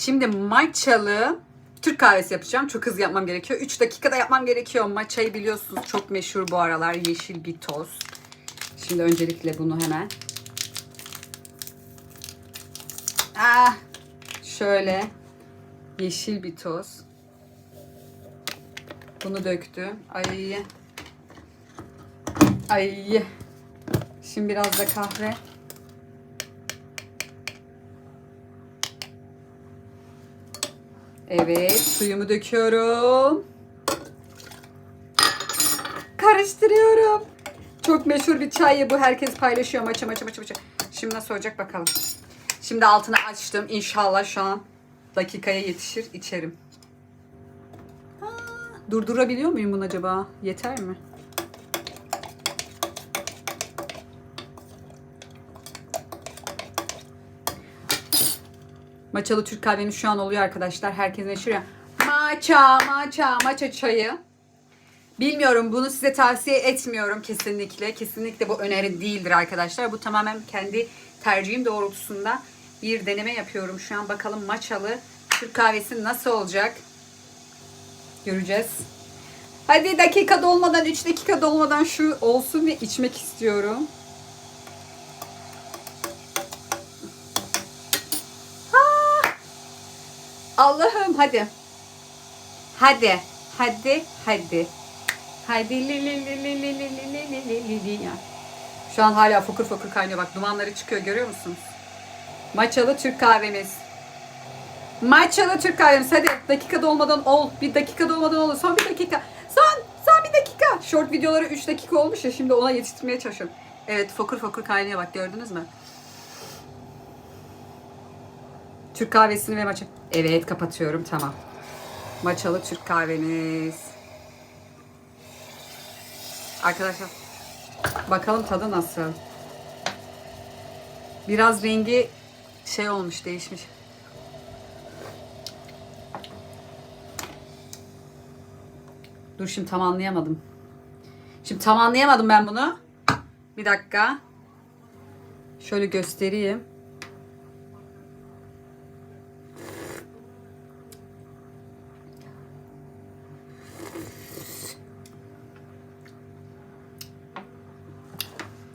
Şimdi matchalı Türk kahvesi yapacağım. Çok hızlı yapmam gerekiyor. 3 dakikada yapmam gerekiyor. Matchayı biliyorsunuz çok meşhur bu aralar. Yeşil bir toz. Şimdi öncelikle bunu hemen. Ah, şöyle yeşil bir toz. Bunu döktüm. Ay. Ay. Şimdi biraz da kahve. Evet, suyumu döküyorum. Karıştırıyorum. Çok meşhur bir çay bu. Herkes paylaşıyor. Maça maça maça maça. Şimdi nasıl olacak bakalım. Şimdi altını açtım. İnşallah şu an dakikaya yetişir. içerim. Aa, durdurabiliyor muyum bunu acaba? Yeter mi? Maçalı Türk kahvemiz şu an oluyor arkadaşlar. Herkes meşhur ya. Maça, maça, maça çayı. Bilmiyorum bunu size tavsiye etmiyorum kesinlikle. Kesinlikle bu öneri değildir arkadaşlar. Bu tamamen kendi tercihim doğrultusunda bir deneme yapıyorum. Şu an bakalım maçalı Türk kahvesi nasıl olacak? Göreceğiz. Hadi dakika dolmadan 3 dakika dolmadan şu olsun ve içmek istiyorum. Allah'ım hadi. Hadi. Hadi. Hadi. Hadi li li li li li li li li li ya. Şu an hala fokur fokur kaynıyor. Bak dumanları çıkıyor görüyor musunuz? Maçalı Türk kahvemiz. Maçalı Türk kahvemiz. Hadi dakika dolmadan ol. Bir dakika dolmadan ol. Son bir dakika. Son. Son bir dakika. Short videoları 3 dakika olmuş ya. Şimdi ona yetiştirmeye çalışıyorum. Evet fokur fokur kaynıyor bak gördünüz mü? Türk kahvesini ve maça. Evet kapatıyorum tamam. Maçalı Türk kahvemiz. Arkadaşlar bakalım tadı nasıl. Biraz rengi şey olmuş değişmiş. Dur şimdi tam anlayamadım. Şimdi tam anlayamadım ben bunu. Bir dakika. Şöyle göstereyim.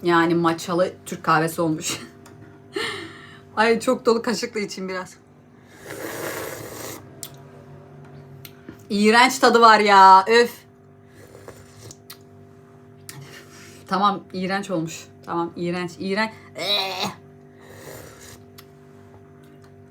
Yani matchalı Türk kahvesi olmuş. Ay çok dolu kaşıkla için biraz. İğrenç tadı var ya. Öf. Tamam iğrenç olmuş. Tamam iğrenç. iğrenç. Ee.